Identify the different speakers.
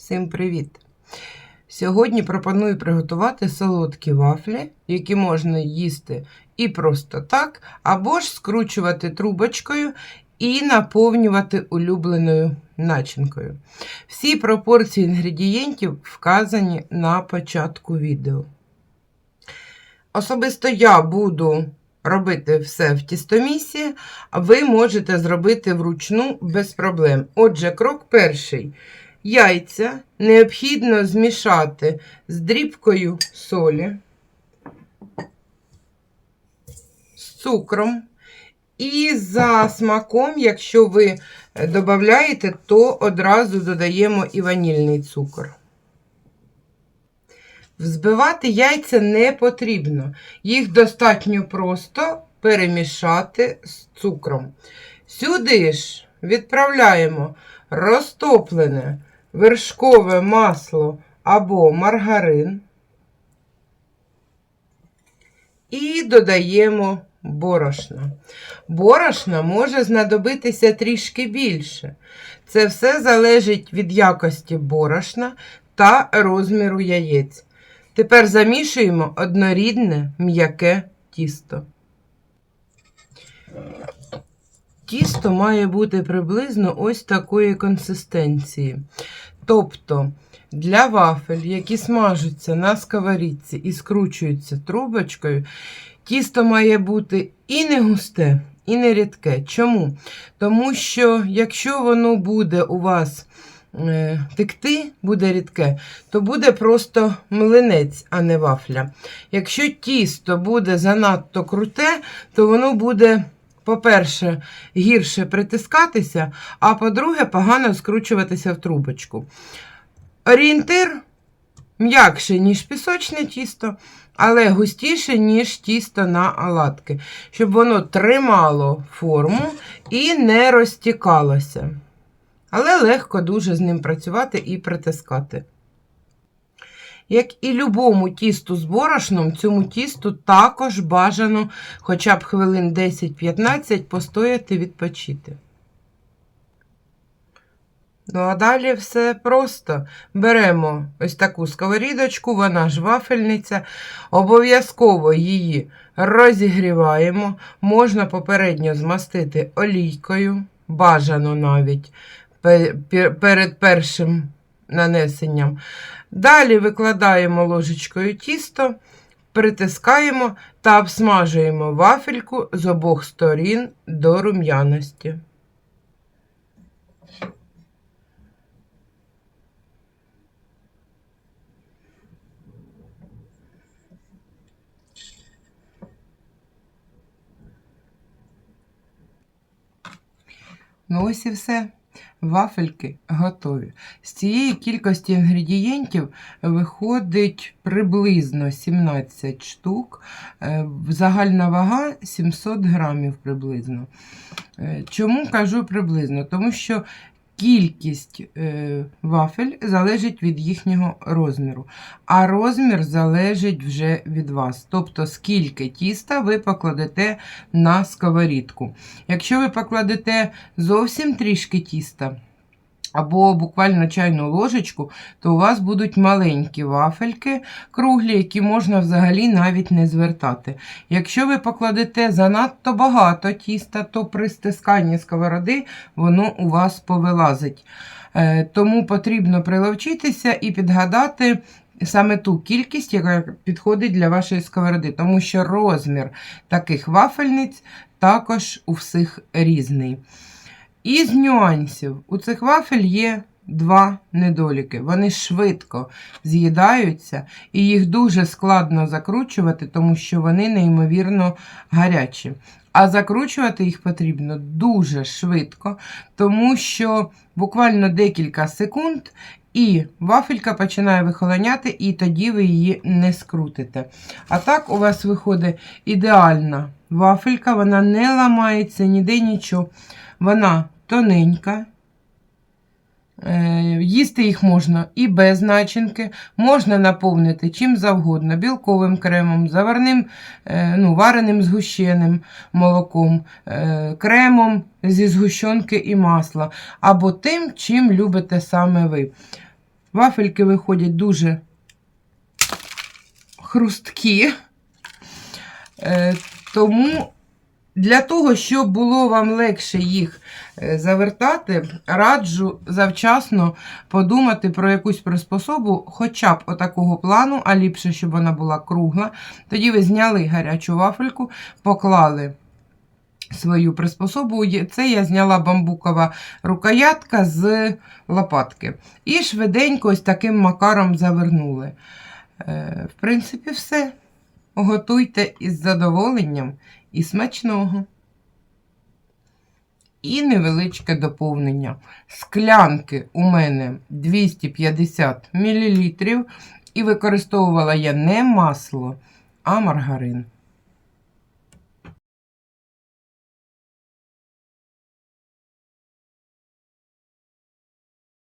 Speaker 1: Всім привіт! Сьогодні пропоную приготувати солодкі вафлі, які можна їсти і просто так, або ж скручувати трубочкою і наповнювати улюбленою начинкою. Всі пропорції інгредієнтів вказані на початку відео. Особисто я буду робити все в тістомісі, а ви можете зробити вручну без проблем. Отже, крок перший. Яйця необхідно змішати з дрібкою солі, з цукром. І за смаком, якщо ви додаєте, то одразу додаємо і ванільний цукор. Взбивати яйця не потрібно. Їх достатньо просто перемішати з цукром. Сюди ж відправляємо розтоплене вершкове масло або маргарин. І додаємо борошно. Борошна може знадобитися трішки більше. Це все залежить від якості борошна та розміру яєць. Тепер замішуємо однорідне м'яке тісто. Тісто має бути приблизно ось такої консистенції. Тобто для вафель, які смажуться на сковорідці і скручуються трубочкою, тісто має бути і не густе, і не рідке. Чому? Тому що, якщо воно буде у вас е, текти, буде рідке, то буде просто млинець, а не вафля. Якщо тісто буде занадто круте, то воно буде. По-перше, гірше притискатися, а по-друге, погано скручуватися в трубочку. Орієнтир м'якше, ніж пісочне тісто, але густіше, ніж тісто на оладки, щоб воно тримало форму і не розтікалося. Але легко дуже з ним працювати і притискати. Як і любому тісту з борошном, цьому тісту також бажано хоча б хвилин 10-15 постояти відпочити. Ну, а далі все просто. Беремо ось таку сковорідочку, вона ж вафельниця. Обов'язково її розігріваємо. Можна попередньо змастити олійкою, бажано навіть перед першим нанесенням. Далі викладаємо ложечкою тісто, притискаємо та обсмажуємо вафельку з обох сторін до рум'яності. Ну ось і все. Вафельки готові. З цієї кількості інгредієнтів виходить приблизно 17 штук, е, загальна вага 700 грамів приблизно. Е, чому кажу приблизно? Тому що кількість е, вафель залежить від їхнього розміру, а розмір залежить вже від вас. Тобто, скільки тіста ви покладете на сковорідку. Якщо ви покладете зовсім трішки тіста, або буквально чайну ложечку, то у вас будуть маленькі вафельки круглі, які можна взагалі навіть не звертати. Якщо ви покладете занадто багато тіста, то при стисканні сковороди воно у вас повилазить. Е, тому потрібно приловчитися і підгадати. Саме ту кількість, яка підходить для вашої сковороди, тому що розмір таких вафельниць також у всіх різний. Із нюансів у цих вафель є два недоліки. Вони швидко з'їдаються, і їх дуже складно закручувати, тому що вони неймовірно гарячі. А закручувати їх потрібно дуже швидко, тому що буквально декілька секунд. І вафелька починає вихолоняти, і тоді ви її не скрутите. А так у вас виходить ідеальна вафелька, вона не ламається ніде нічого. Вона тоненька. Е, їсти їх можна і без начинки, можна наповнити чим завгодно, білковим кремом, заварним, е, ну, вареним згущеним молоком, е, кремом зі згущенки і масла, або тим, чим любите саме ви. Вафельки виходять дуже хрусткі. Тому для того, щоб було вам легше їх е, завертати, раджу завчасно подумати про якусь приспособу, хоча б отакого плану, а ліпше, щоб вона була кругла. Тоді ви зняли гарячу вафельку, поклали свою приспособу. Це я зняла бамбукова рукоятка з лопатки. І швиденько ось таким макаром завернули. Е, В принципі, все. Готуйте із задоволенням і смачного. І невеличке доповнення. Склянки у мене 250 мл, і використовувала я не масло, а маргарин.